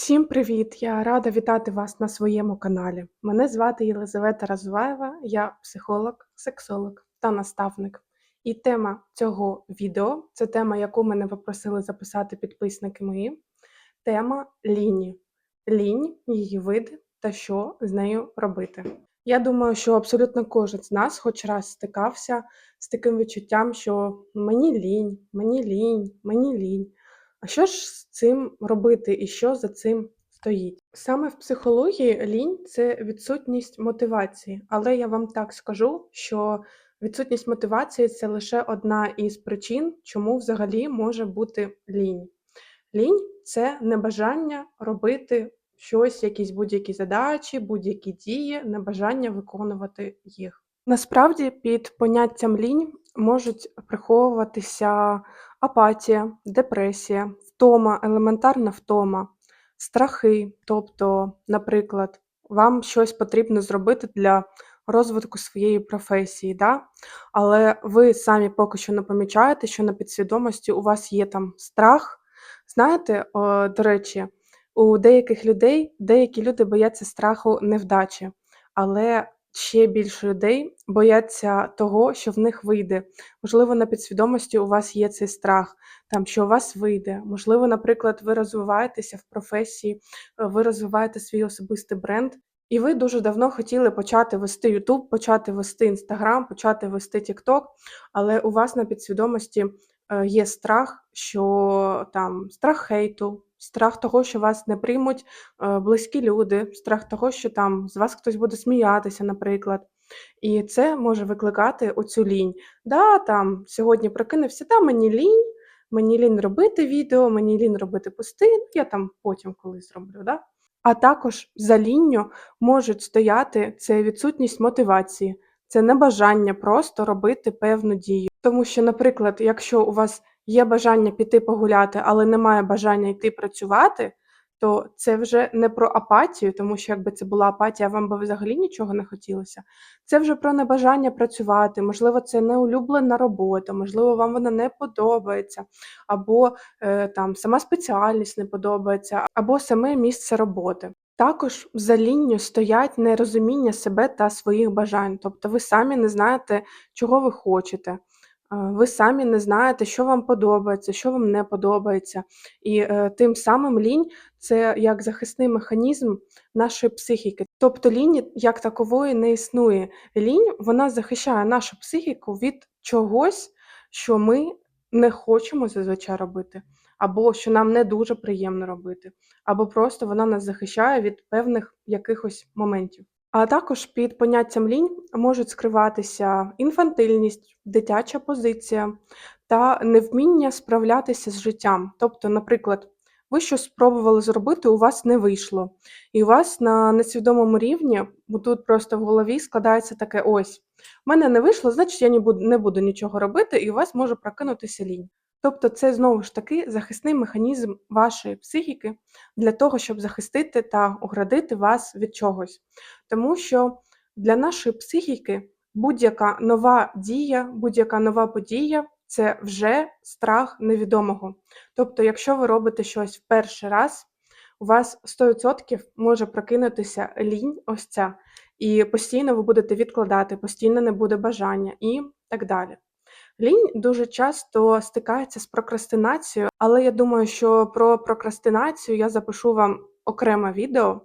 Всім привіт! Я рада вітати вас на своєму каналі. Мене звати Єлизавета Разуваєва, я психолог, сексолог та наставник. І тема цього відео це тема, яку мене попросили записати підписники мої. Тема ліні. Лінь, її види та що з нею робити. Я думаю, що абсолютно кожен з нас хоч раз стикався з таким відчуттям, що мені лінь, мені лінь, мені лінь. А що ж з цим робити і що за цим стоїть? Саме в психології лінь це відсутність мотивації, але я вам так скажу, що відсутність мотивації це лише одна із причин, чому взагалі може бути лінь. Лінь це небажання робити щось, якісь будь-які задачі, будь-які дії, небажання виконувати їх. Насправді під поняттям лінь можуть приховуватися апатія, депресія, втома, елементарна втома, страхи. Тобто, наприклад, вам щось потрібно зробити для розвитку своєї професії, да? але ви самі поки що не помічаєте, що на підсвідомості у вас є там страх. Знаєте, о, до речі, у деяких людей деякі люди бояться страху невдачі, але ще більше людей бояться того, що в них вийде. Можливо, на підсвідомості у вас є цей страх, там, що у вас вийде. Можливо, наприклад, ви розвиваєтеся в професії, е, ви розвиваєте свій особистий бренд, і ви дуже давно хотіли почати вести YouTube, почати вести Instagram, почати вести TikTok, але у вас на підсвідомості е, є страх, що там страх хейту, страх того, що вас не приймуть е, близькі люди, страх того, що там з вас хтось буде сміятися, наприклад. І це може викликати оцю лінь. Да, там сьогодні прокинувся, та мені лінь, мені лінь робити відео, мені лінь робити пости, ну, я там потім колись зроблю. Да? А також за лінню можуть стояти це відсутність мотивації, це небажання просто робити певну дію. Тому що, наприклад, якщо у вас є бажання піти погуляти, але немає бажання йти працювати, то це вже не про апатію, тому що якби це була апатія, вам би взагалі нічого не хотілося. Це вже про небажання працювати, можливо, це неулюблена робота, можливо, вам вона не подобається, або е, там сама спеціальність не подобається, або саме місце роботи. Також за лінню стоять нерозуміння себе та своїх бажань, тобто ви самі не знаєте, чого ви хочете. Ви самі не знаєте, що вам подобається, що вам не подобається. І е, тим самим лінь це як захисний механізм нашої психіки. Тобто лінь як такової не існує. Лінь вона захищає нашу психіку від чогось, що ми не хочемо зазвичай робити, або що нам не дуже приємно робити, або просто вона нас захищає від певних якихось моментів. А також під поняттям лінь можуть скриватися інфантильність, дитяча позиція та невміння справлятися з життям. Тобто, наприклад, ви щось спробували зробити, у вас не вийшло. І у вас на несвідомому рівні, бо тут просто в голові складається таке ось: в мене не вийшло, значить я не буду, нічого робити, і у вас може прокинутися лінь. Тобто це знову ж таки захисний механізм вашої психіки для того, щоб захистити та оградити вас від чогось. Тому що для нашої психіки будь-яка нова дія, будь-яка нова подія це вже страх невідомого. Тобто, якщо ви робите щось в перший раз, у вас 100% може прокинутися лінь, ось ця, і постійно ви будете відкладати, постійно не буде бажання і так далі. Лінь дуже часто стикається з прокрастинацією, але я думаю, що про прокрастинацію я запишу вам окреме відео,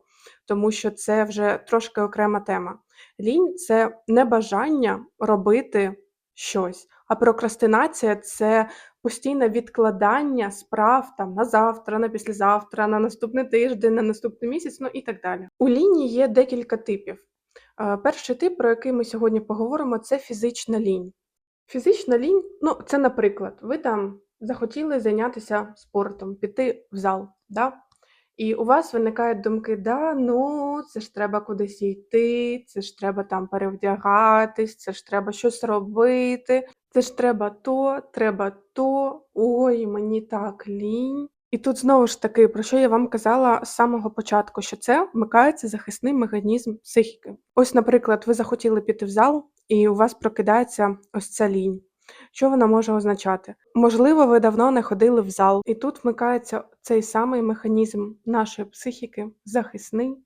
тому що це вже трошки окрема тема. Лінь це небажання робити щось, а прокрастинація це постійне відкладання справ там на завтра, на післязавтра, на наступний тиждень, на наступний місяць, ну і так далі. У лінії є декілька типів. Е, перший тип, про який ми сьогодні поговоримо, це фізична лінь. Фізична лінь, ну, це, наприклад, ви там захотіли зайнятися спортом, піти в зал, да? і у вас виникають думки, да, ну, це ж треба кудись йти, це ж треба там перевдягатись, це ж треба щось робити, це ж треба то, треба то, ой, мені так лінь. І тут знову ж таки, про що я вам казала з самого початку, що це вмикається захисний механізм психіки. Ось, наприклад, ви захотіли піти в зал, і у вас прокидається ось ця лінь. Що вона може означати? Можливо, ви давно не ходили в зал, і тут вмикається цей самий механізм нашої психіки, захисний,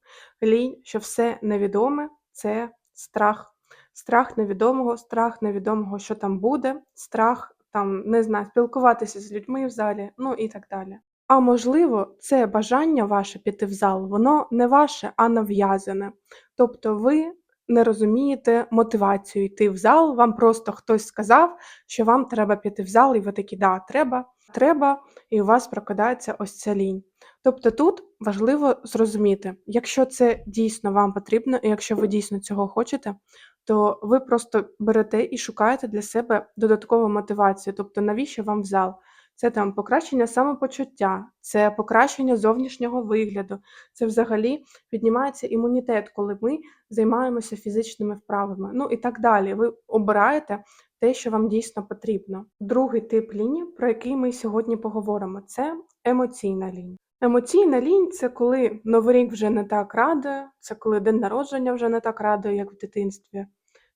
лінь, що все невідоме це страх. Страх невідомого, страх невідомого, що там буде, страх там, не знаю, спілкуватися з людьми в залі, ну і так далі. А можливо, це бажання ваше піти в зал, воно не ваше, а нав'язане. Тобто ви не розумієте мотивацію йти в зал, вам просто хтось сказав, що вам треба піти в зал, і ви такі, да, треба, треба, і у вас прокидається ось ця лінь. Тобто тут важливо зрозуміти, якщо це дійсно вам потрібно, і якщо ви дійсно цього хочете, то ви просто берете і шукаєте для себе додаткову мотивацію. Тобто, навіщо вам в зал? Це там покращення самопочуття, це покращення зовнішнього вигляду, це взагалі піднімається імунітет, коли ми займаємося фізичними вправами. Ну і так далі. Ви обираєте те, що вам дійсно потрібно. Другий тип лінії, про який ми сьогодні поговоримо, це емоційна лінія. Емоційна лінь це коли Новий рік вже не так радує, це коли день народження вже не так радує, як в дитинстві.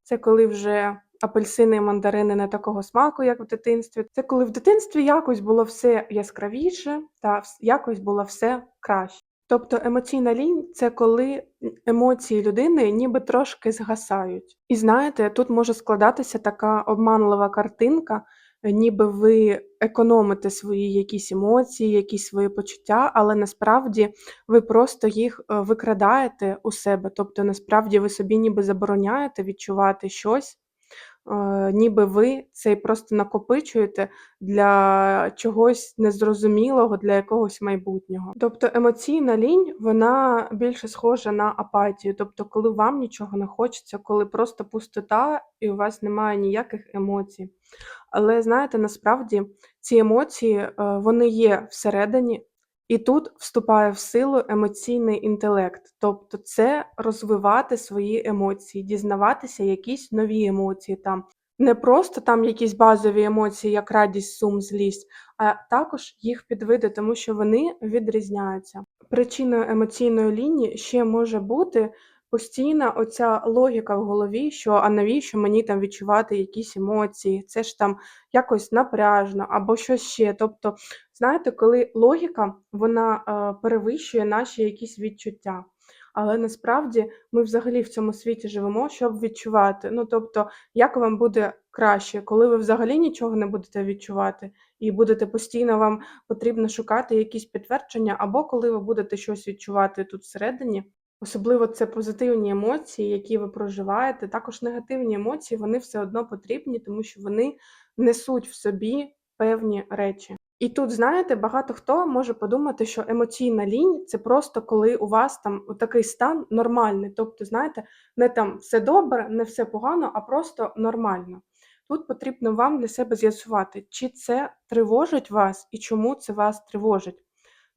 Це коли вже апельсини і мандарини не такого смаку, як в дитинстві. Це коли в дитинстві якось було все яскравіше та якось було все краще. Тобто емоційна лінь це коли емоції людини ніби трошки згасають. І знаєте, тут може складатися така обманлива картинка, ніби ви економите свої якісь емоції, якісь свої почуття, але насправді ви просто їх е, викрадаєте у себе. Тобто, насправді ви собі ніби забороняєте відчувати щось, е, ніби ви це просто накопичуєте для чогось незрозумілого, для якогось майбутнього. Тобто емоційна лінь, вона більше схожа на апатію. Тобто, коли вам нічого не хочеться, коли просто пустота і у вас немає ніяких емоцій. Але знаєте, насправді ці емоції, е, вони є всередині, і тут вступає в силу емоційний інтелект. Тобто це розвивати свої емоції, дізнаватися якісь нові емоції там. Не просто там якісь базові емоції, як радість, сум, злість, а також їх підвиди, тому що вони відрізняються. Причиною емоційної лінії ще може бути постійна оця логіка в голові, що а навіщо мені там відчувати якісь емоції? Це ж там якось напряжно або щось ще. Тобто, знаєте, коли логіка вона е, перевищує наші якісь відчуття. Але насправді ми взагалі в цьому світі живемо, щоб відчувати. Ну тобто, як вам буде краще, коли ви взагалі нічого не будете відчувати, і будете постійно вам потрібно шукати якісь підтвердження, або коли ви будете щось відчувати тут всередині. Особливо це позитивні емоції, які ви проживаєте. Також негативні емоції, вони все одно потрібні, тому що вони несуть в собі певні речі. І тут, знаєте, багато хто може подумати, що емоційна лінь це просто коли у вас там такий стан нормальний. Тобто, знаєте, не там все добре, не все погано, а просто нормально. Тут потрібно вам для себе з'ясувати, чи це тривожить вас і чому це вас тривожить.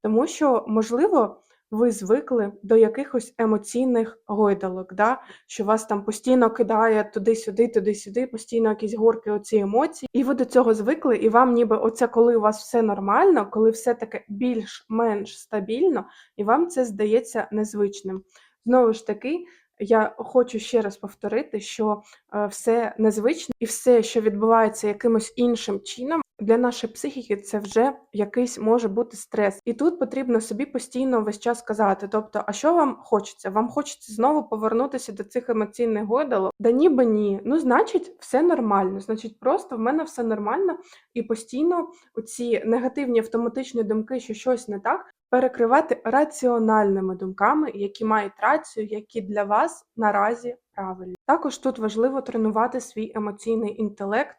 Тому що, можливо, ви звикли до якихось емоційних гойдалок, да? що вас там постійно кидає туди-сюди, туди-сюди, постійно якісь горки оці емоції, і ви до цього звикли, і вам ніби оце, коли у вас все нормально, коли все таке більш-менш стабільно, і вам це здається незвичним. Знову ж таки, я хочу ще раз повторити, що е, все незвичне і все, що відбувається якимось іншим чином, для нашої психіки це вже якийсь може бути стрес. І тут потрібно собі постійно весь час казати: тобто, а що вам хочеться? Вам хочеться знову повернутися до цих емоційних гойдалок? Да ніби ні. Ну, значить, все нормально. Значить, просто в мене все нормально, і постійно оці негативні автоматичні думки, що щось не так, перекривати раціональними думками, які мають рацію, які для вас наразі правильні. Також тут важливо тренувати свій емоційний інтелект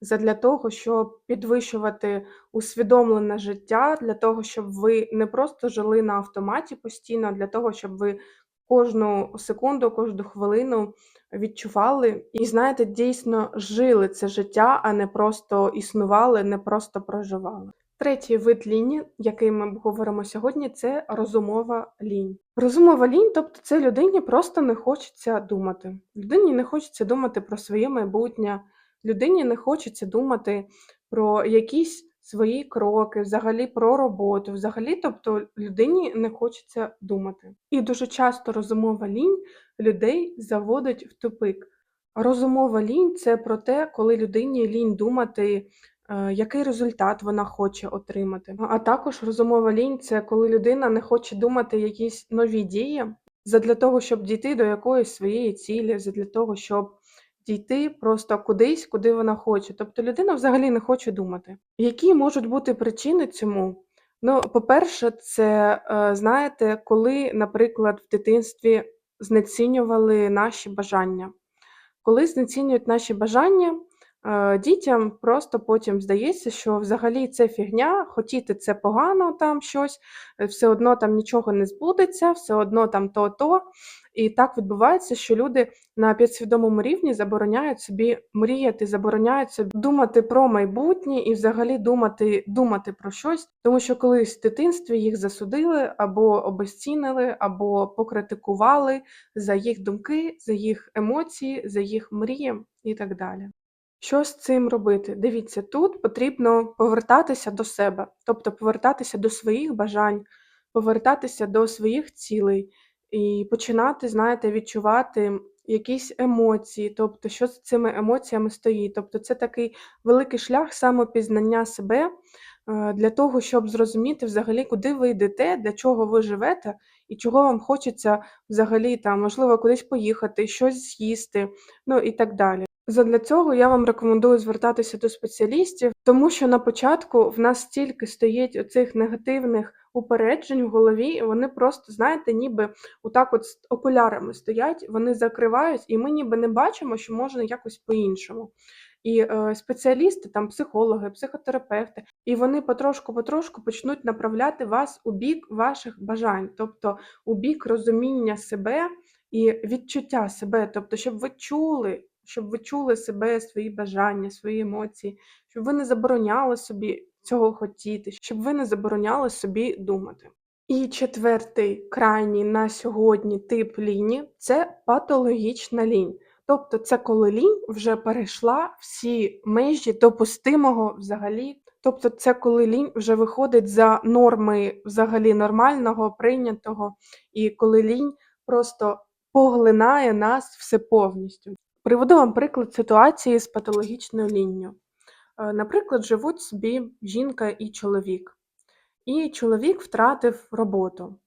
задля того, щоб підвищувати усвідомлене життя, для того, щоб ви не просто жили на автоматі постійно, а для того, щоб ви кожну секунду, кожну хвилину відчували і, знаєте, дійсно жили це життя, а не просто існували, не просто проживали. Третій вид лінії, який ми говоримо сьогодні, це розумова лінь. Розумова лінь, тобто це людині просто не хочеться думати. Людині не хочеться думати про своє майбутнє, людині не хочеться думати про якісь свої кроки, взагалі про роботу, взагалі, тобто людині не хочеться думати. І дуже часто розумова лінь людей заводить в тупик. Розумова лінь це про те, коли людині лінь думати, е, який результат вона хоче отримати. А також розумова лінь це коли людина не хоче думати якісь нові дії задля того, щоб дійти до якоїсь своєї цілі, задля того, щоб дійти просто кудись, куди вона хоче. Тобто людина взагалі не хоче думати. Які можуть бути причини цьому? Ну, по-перше, це, е, знаєте, коли, наприклад, в дитинстві знецінювали наші бажання. Коли знецінюють наші бажання, е, дітям просто потім здається, що взагалі це фігня, хотіти це погано там щось, е, все одно там нічого не збудеться, все одно там то-то. І так відбувається, що люди на підсвідомому рівні забороняють собі мріяти, забороняють собі думати про майбутнє і взагалі думати, думати про щось, тому що колись в дитинстві їх засудили або обезцінили, або покритикували за їх думки, за їх емоції, за їх мрії і так далі. Що з цим робити? Дивіться, тут потрібно повертатися до себе, тобто повертатися до своїх бажань, повертатися до своїх цілей і починати, знаєте, відчувати якісь емоції, тобто, що з цими емоціями стоїть. Тобто, це такий великий шлях самопізнання себе е, для того, щоб зрозуміти взагалі, куди ви йдете, для чого ви живете і чого вам хочеться взагалі там, можливо, кудись поїхати, щось з'їсти, ну і так далі. Задля цього я вам рекомендую звертатися до спеціалістів, тому що на початку в нас стільки стоїть оцих негативних упереджень в голові, і вони просто, знаєте, ніби отак от з окулярами стоять, вони закривають, і ми ніби не бачимо, що можна якось по-іншому. І е, спеціалісти, там психологи, психотерапевти, і вони потрошку-потрошку почнуть направляти вас у бік ваших бажань, тобто у бік розуміння себе і відчуття себе, тобто, щоб ви чули щоб ви чули себе, свої бажання, свої емоції, щоб ви не забороняли собі цього хотіти, щоб ви не забороняли собі думати. І четвертий крайній на сьогодні тип ліні це патологічна лінь. Тобто, це коли лінь вже перейшла всі межі допустимого взагалі. Тобто, це коли лінь вже виходить за норми взагалі нормального, прийнятого, і коли лінь просто поглинає нас все повністю. Приведу вам приклад ситуації з патологічною лінню. Е, наприклад, живуть собі жінка і чоловік, і чоловік втратив роботу.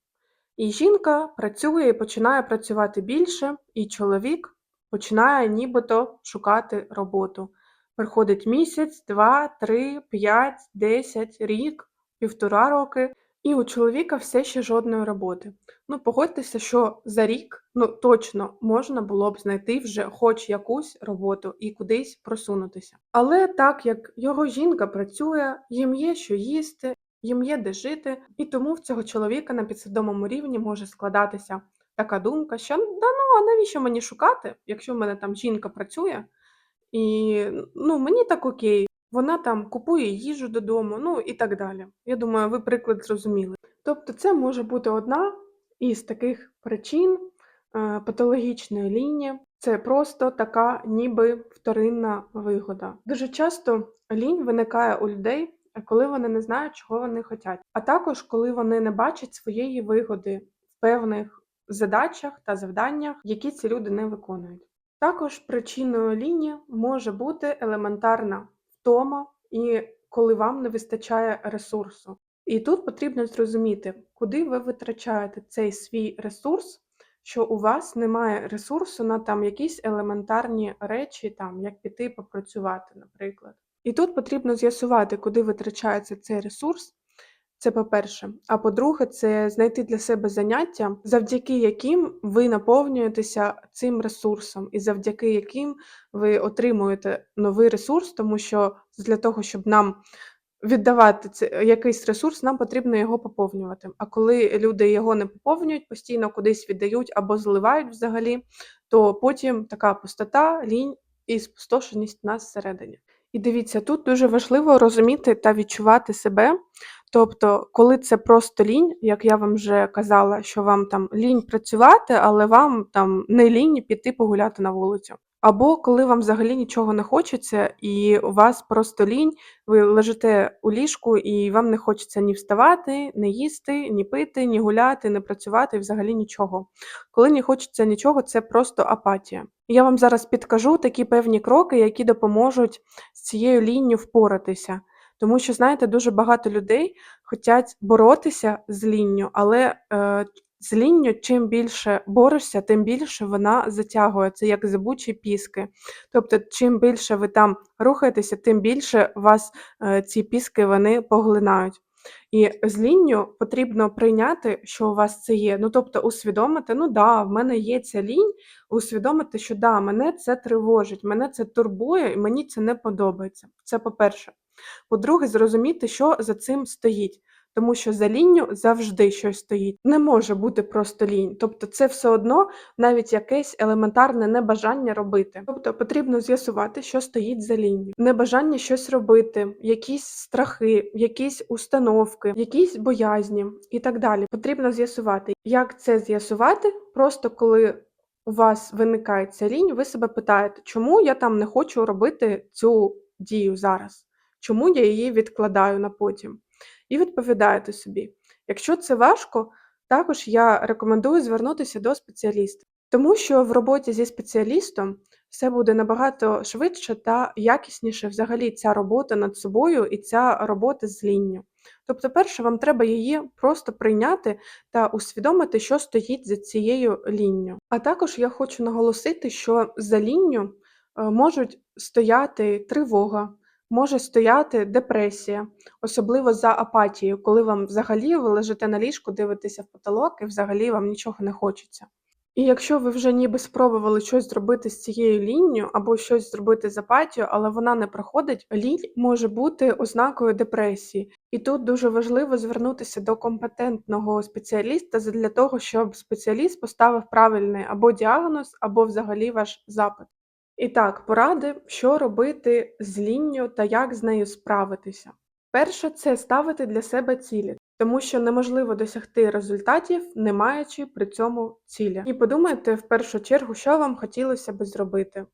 І жінка працює і починає працювати більше, і чоловік починає нібито шукати роботу. Приходить місяць, два, три, п'ять, десять, рік, півтора роки, і у чоловіка все ще жодної роботи. Ну, погодьтеся, що за рік, ну, точно можна було б знайти вже хоч якусь роботу і кудись просунутися. Але так як його жінка працює, їм є що їсти, їм є де жити, і тому в цього чоловіка на підсвідомому рівні може складатися така думка, що да ну а навіщо мені шукати, якщо в мене там жінка працює, і ну мені так окей. Вона там купує їжу додому, ну і так далі. Я думаю, ви приклад зрозуміли. Тобто, це може бути одна із таких причин е, патологічної лінії. Це просто така ніби вторинна вигода. Дуже часто лінь виникає у людей, коли вони не знають, чого вони хочуть, а також коли вони не бачать своєї вигоди в певних задачах та завданнях, які ці люди не виконують. Також причиною лінії може бути елементарна втома і коли вам не вистачає ресурсу. І тут потрібно зрозуміти, куди ви витрачаєте цей свій ресурс, що у вас немає ресурсу на там якісь елементарні речі, там як піти попрацювати, наприклад. І тут потрібно з'ясувати, куди витрачається цей ресурс, це по-перше. А по-друге, це знайти для себе заняття, завдяки яким ви наповнюєтеся цим ресурсом, і завдяки яким ви отримуєте новий ресурс, тому що для того, щоб нам віддавати це якийсь ресурс, нам потрібно його поповнювати. А коли люди його не поповнюють, постійно кудись віддають або зливають взагалі, то потім така пустота, лінь і спустошеність у нас всередині. І дивіться, тут дуже важливо розуміти та відчувати себе. Тобто, коли це просто лінь, як я вам вже казала, що вам там лінь працювати, але вам там не лінь піти погуляти на вулицю. Або коли вам взагалі нічого не хочеться, і у вас просто лінь, ви лежите у ліжку, і вам не хочеться ні вставати, ні їсти, ні пити, ні гуляти, ні працювати, взагалі нічого. Коли не хочеться нічого, це просто апатія. Я вам зараз підкажу такі певні кроки, які допоможуть з цією лінню впоратися. Тому що, знаєте, дуже багато людей хочуть боротися з лінню, але е, з лінню чим більше борешся, тим більше вона затягує. Це як зибучі піски. Тобто, чим більше ви там рухаєтеся, тим більше вас е, ці піски вони поглинають. І з лінню потрібно прийняти, що у вас це є. Ну, тобто, усвідомити, ну да, в мене є ця лінь, усвідомити, що да, мене це тривожить, мене це турбує і мені це не подобається. Це по-перше. По-друге, зрозуміти, що за цим стоїть. Тому що за лінню завжди щось стоїть. Не може бути просто лінь. Тобто, це все одно навіть якесь елементарне небажання робити. Тобто потрібно з'ясувати, що стоїть за лінню. Небажання щось робити, якісь страхи, якісь установки, якісь боязні і так далі. Потрібно з'ясувати, як це з'ясувати, просто коли. У вас виникає ця лінь, ви себе питаєте, чому я там не хочу робити цю дію зараз? Чому я її відкладаю на потім? І відповідаєте собі. Якщо це важко, також я рекомендую звернутися до спеціаліста, тому що в роботі зі спеціалістом все буде набагато швидше та якісніше взагалі ця робота над собою і ця робота з лінню. Тобто, перше, вам треба її просто прийняти та усвідомити, що стоїть за цією лінню. А також я хочу наголосити, що за лінню е, можуть стояти тривога, може стояти депресія, особливо за апатією, коли вам взагалі ви лежите на ліжку, дивитеся в потолок і взагалі вам нічого не хочеться. І якщо ви вже ніби спробували щось зробити з цією лінню або щось зробити з апатією, але вона не проходить, лінь може бути ознакою депресії. І тут дуже важливо звернутися до компетентного спеціаліста для того, щоб спеціаліст поставив правильний або діагноз, або взагалі ваш запит. І так, поради, що робити з лінню та як з нею справитися. Перше, це ставити для себе цілі, тому що неможливо досягти результатів, не маючи при цьому цілі. І подумайте в першу чергу, що вам хотілося би зробити.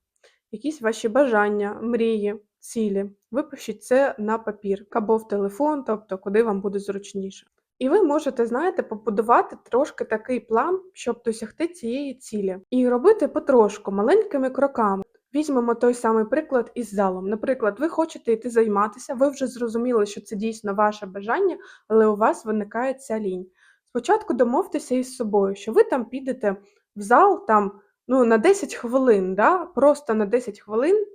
Якісь ваші бажання, мрії, цілі. Випишіть це на папір або в телефон, тобто куди вам буде зручніше. І ви можете, знаєте, побудувати трошки такий план, щоб досягти цієї цілі. І робити потрошку маленькими кроками. Візьмемо той самий приклад із залом. Наприклад, ви хочете йти займатися, ви вже зрозуміли, що це дійсно ваше бажання, але у вас виникає ця лінь. Спочатку домовтеся із собою, що ви там підете в зал там, ну, на 10 хвилин, да? просто на 10 хвилин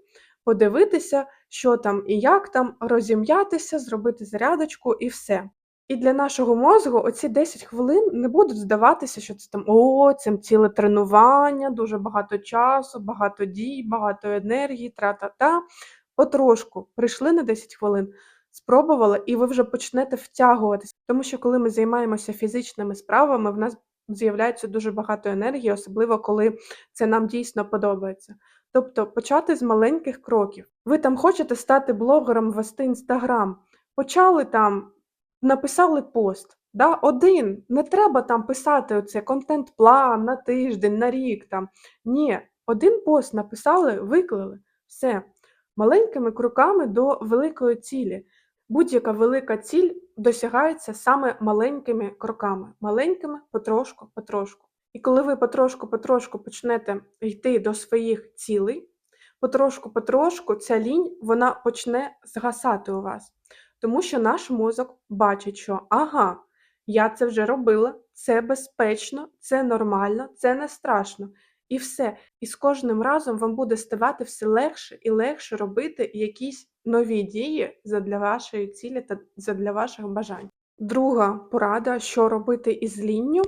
подивитися, що там і як там, розім'ятися, зробити зарядочку і все. І для нашого мозгу оці 10 хвилин не будуть здаватися, що це там о, це ціле тренування, дуже багато часу, багато дій, багато енергії, тра-та-та. Потрошку прийшли на 10 хвилин, спробували, і ви вже почнете втягуватися. Тому що коли ми займаємося фізичними справами, в нас з'являється дуже багато енергії, особливо коли це нам дійсно подобається. Тобто почати з маленьких кроків. Ви там хочете стати блогером, вести інстаграм, почали там. Написали пост, да, один. Не треба там писати оце контент-план на тиждень, на рік там. Ні, один пост написали, виклали. Все. Маленькими кроками до великої цілі. Будь-яка велика ціль досягається саме маленькими кроками. Маленькими потрошку, потрошку. І коли ви потрошку-потрошку почнете йти до своїх цілей, потрошку-потрошку ця лінь вона почне згасати у вас. Тому що наш мозок бачить, що ага, я це вже робила, це безпечно, це нормально, це не страшно. І все. І з кожним разом вам буде ставати все легше і легше робити якісь нові дії задля вашої цілі та задля ваших бажань. Друга порада, що робити із лінню,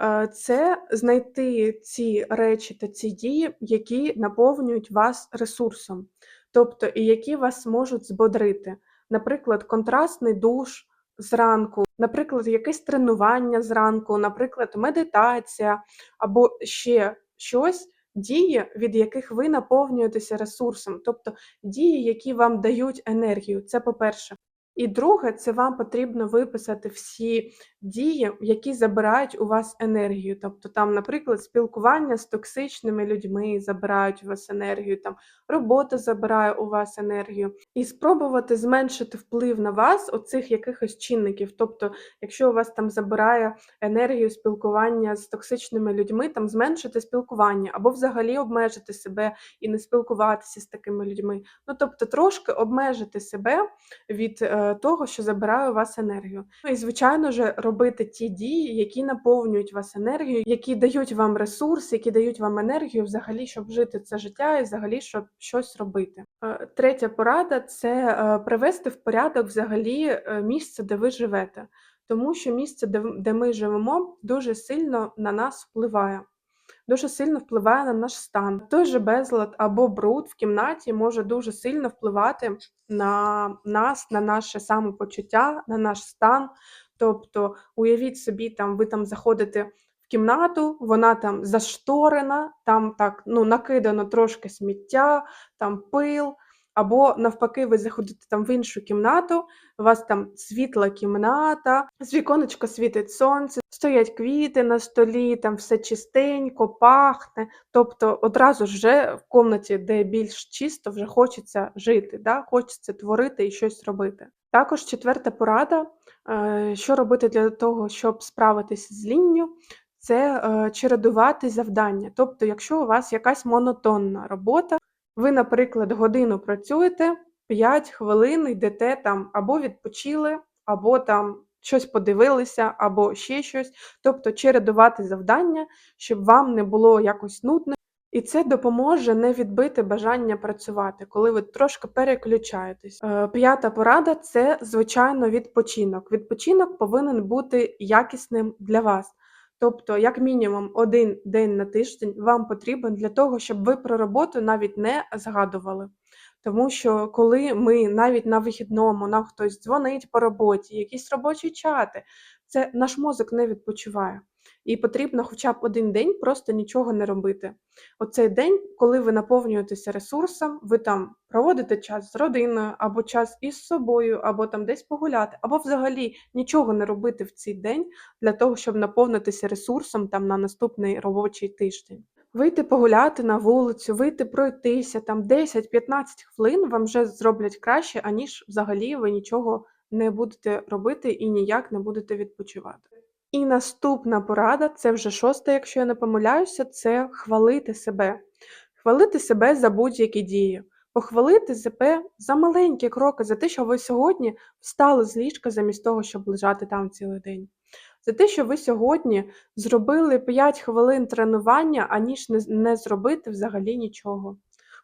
е, це знайти ці речі та ці дії, які наповнюють вас ресурсом, тобто і які вас можуть збодрити. Наприклад, контрастний душ зранку, наприклад, якесь тренування зранку, наприклад, медитація або ще щось, дії, від яких ви наповнюєтеся ресурсом, тобто дії, які вам дають енергію. Це по-перше. І друге, це вам потрібно виписати всі дії, які забирають у вас енергію. Тобто, там, наприклад, спілкування з токсичними людьми забирають у вас енергію, там робота забирає у вас енергію, і спробувати зменшити вплив на вас оцих якихось чинників. Тобто, якщо у вас там забирає енергію спілкування з токсичними людьми, там зменшити спілкування або взагалі обмежити себе і не спілкуватися з такими людьми. Ну тобто, трошки обмежити себе від е, того, що забирає у вас енергію. Ну і звичайно ж, робити ті дії, які наповнюють вас енергією, які дають вам ресурс, які дають вам енергію, взагалі, щоб жити це життя і взагалі щоб щось робити. Е, Третя порада це е, привести в порядок взагалі е, місце, де ви живете, тому що місце, де ми живемо, дуже сильно на нас впливає. Дуже сильно впливає на наш стан. Той же безлад або бруд в кімнаті може дуже сильно впливати на нас, на наше самопочуття, на наш стан. Тобто, уявіть собі, там ви там заходите в кімнату, вона там зашторена, там так ну, накидано трошки сміття, там пил. Або навпаки, ви заходите там в іншу кімнату, у вас там світла кімната, з віконечка світить сонце, стоять квіти на столі, там все чистенько, пахне. Тобто одразу ж вже в комнаті, де більш чисто, вже хочеться жити, да? хочеться творити і щось робити. Також четверта порада, що робити для того, щоб справитися з лінню, це е, чередувати завдання. Тобто, якщо у вас якась монотонна робота, ви, наприклад, годину працюєте, 5 хвилин йдете там або відпочили, або там щось подивилися, або ще щось. Тобто чередувати завдання, щоб вам не було якось нудно. І це допоможе не відбити бажання працювати, коли ви трошки переключаєтесь. Е, П'ята порада це, звичайно, відпочинок. Відпочинок повинен бути якісним для вас. Тобто, як мінімум, один день на тиждень вам потрібен для того, щоб ви про роботу навіть не згадували. Тому що коли ми навіть на вихідному, нам хтось дзвонить по роботі, якісь робочі чати, це наш мозок не відпочиває. І потрібно хоча б один день просто нічого не робити. Оцей день, коли ви наповнюєтеся ресурсом, ви там проводите час з родиною, або час із собою, або там десь погуляти, або взагалі нічого не робити в цей день для того, щоб наповнитися ресурсом там на наступний робочий тиждень. Вийти погуляти на вулицю, вийти пройтися там 10-15 хвилин вам вже зроблять краще, аніж взагалі ви нічого не будете робити і ніяк не будете відпочивати. І наступна порада, це вже шоста, якщо я не помиляюся, це хвалити себе. Хвалити себе за будь-які дії. Похвалити себе за маленькі кроки, за те, що ви сьогодні встали з ліжка замість того, щоб лежати там цілий день. За те, що ви сьогодні зробили 5 хвилин тренування, аніж не, зробити взагалі нічого.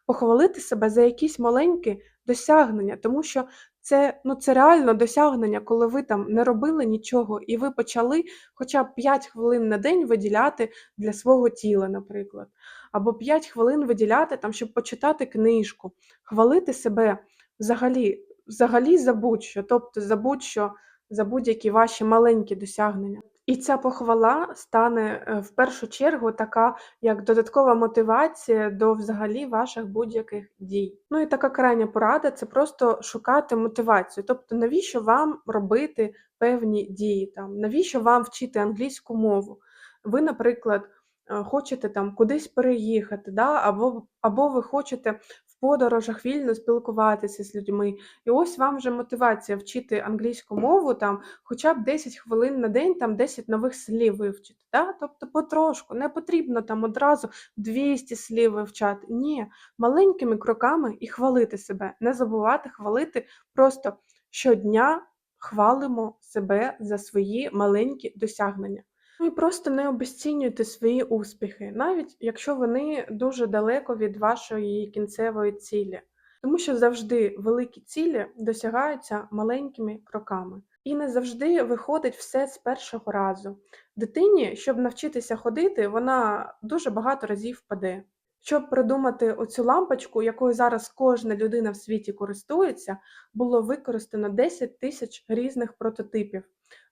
Похвалити себе за якісь маленькі досягнення, тому що це, ну, це реально досягнення, коли ви там не робили нічого, і ви почали хоча б 5 хвилин на день виділяти для свого тіла, наприклад, або 5 хвилин виділяти, там, щоб почитати книжку, хвалити себе взагалі, взагалі за будь-що, тобто за будь-що, за будь-які ваші маленькі досягнення. І ця похвала стане е, в першу чергу така як додаткова мотивація до взагалі ваших будь-яких дій. Ну і така крайня порада це просто шукати мотивацію. Тобто, навіщо вам робити певні дії, там, навіщо вам вчити англійську мову? Ви, наприклад, е, хочете там кудись переїхати, да? або, або ви хочете подорожах вільно спілкуватися з людьми. І ось вам вже мотивація вчити англійську мову там хоча б 10 хвилин на день, там 10 нових слів вивчити. Да? Тобто потрошку, не потрібно там одразу 200 слів вивчати. Ні, маленькими кроками і хвалити себе. Не забувати хвалити просто щодня хвалимо себе за свої маленькі досягнення. Ну і просто не обесцінюйте свої успіхи, навіть якщо вони дуже далеко від вашої кінцевої цілі. Тому що завжди великі цілі досягаються маленькими кроками. І не завжди виходить все з першого разу. Дитині, щоб навчитися ходити, вона дуже багато разів впаде. Щоб придумати оцю лампочку, якою зараз кожна людина в світі користується, було використано 10 тисяч різних прототипів.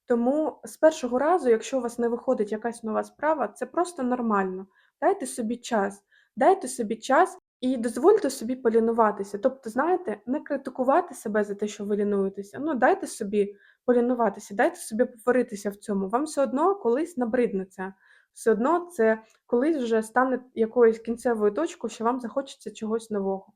Тому з першого разу, якщо у вас не виходить якась нова справа, це просто нормально. Дайте собі час, дайте собі час і дозвольте собі полінуватися. Тобто, знаєте, не критикувати себе за те, що ви лінуєтеся. Ну, дайте собі полінуватися, дайте собі поваритися в цьому. Вам все одно колись набридне це. Все одно це колись вже стане якоюсь кінцевою точкою, що вам захочеться чогось нового.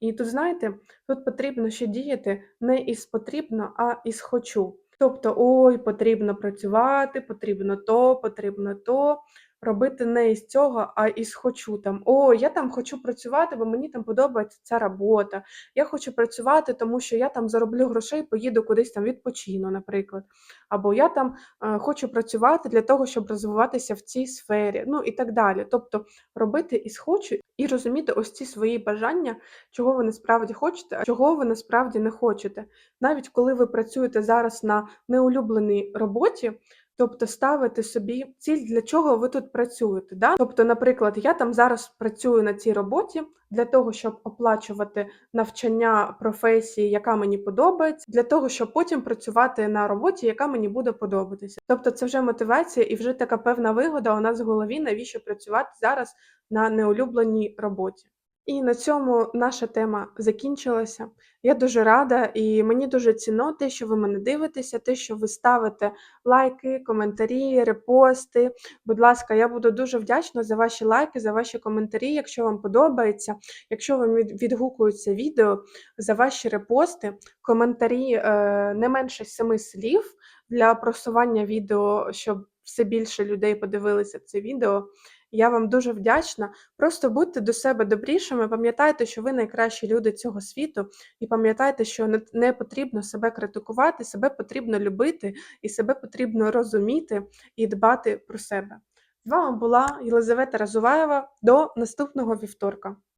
І тут, знаєте, тут потрібно ще діяти не із потрібно, а із хочу. Тобто, ой, потрібно працювати, потрібно то, потрібно то. Робити не із цього, а із хочу там. О, я там хочу працювати, бо мені там подобається ця робота. Я хочу працювати, тому що я там зароблю грошей, поїду кудись там відпочину, наприклад. Або я там е, хочу працювати для того, щоб розвиватися в цій сфері, ну і так далі. Тобто робити із хочу і розуміти ось ці свої бажання, чого ви насправді хочете, а чого ви насправді не хочете. Навіть коли ви працюєте зараз на неулюбленій роботі, тобто ставити собі ціль, для чого ви тут працюєте. Да? Тобто, наприклад, я там зараз працюю на цій роботі для того, щоб оплачувати навчання професії, яка мені подобається, для того, щоб потім працювати на роботі, яка мені буде подобатися. Тобто, це вже мотивація і вже така певна вигода у нас в голові, навіщо працювати зараз на неулюбленій роботі. І на цьому наша тема закінчилася. Я дуже рада, і мені дуже цінно те, що ви мене дивитеся, те, що ви ставите лайки, коментарі, репости. Будь ласка, я буду дуже вдячна за ваші лайки, за ваші коментарі, якщо вам подобається, якщо вам від- відгукується відео, за ваші репости, коментарі е, не менше семи слів для просування відео, щоб все більше людей подивилися це відео. Я вам дуже вдячна. Просто будьте до себе добрішими, пам'ятайте, що ви найкращі люди цього світу, і пам'ятайте, що не, потрібно себе критикувати, себе потрібно любити і себе потрібно розуміти і дбати про себе. З вами була Єлизавета Разуваєва. До наступного вівторка.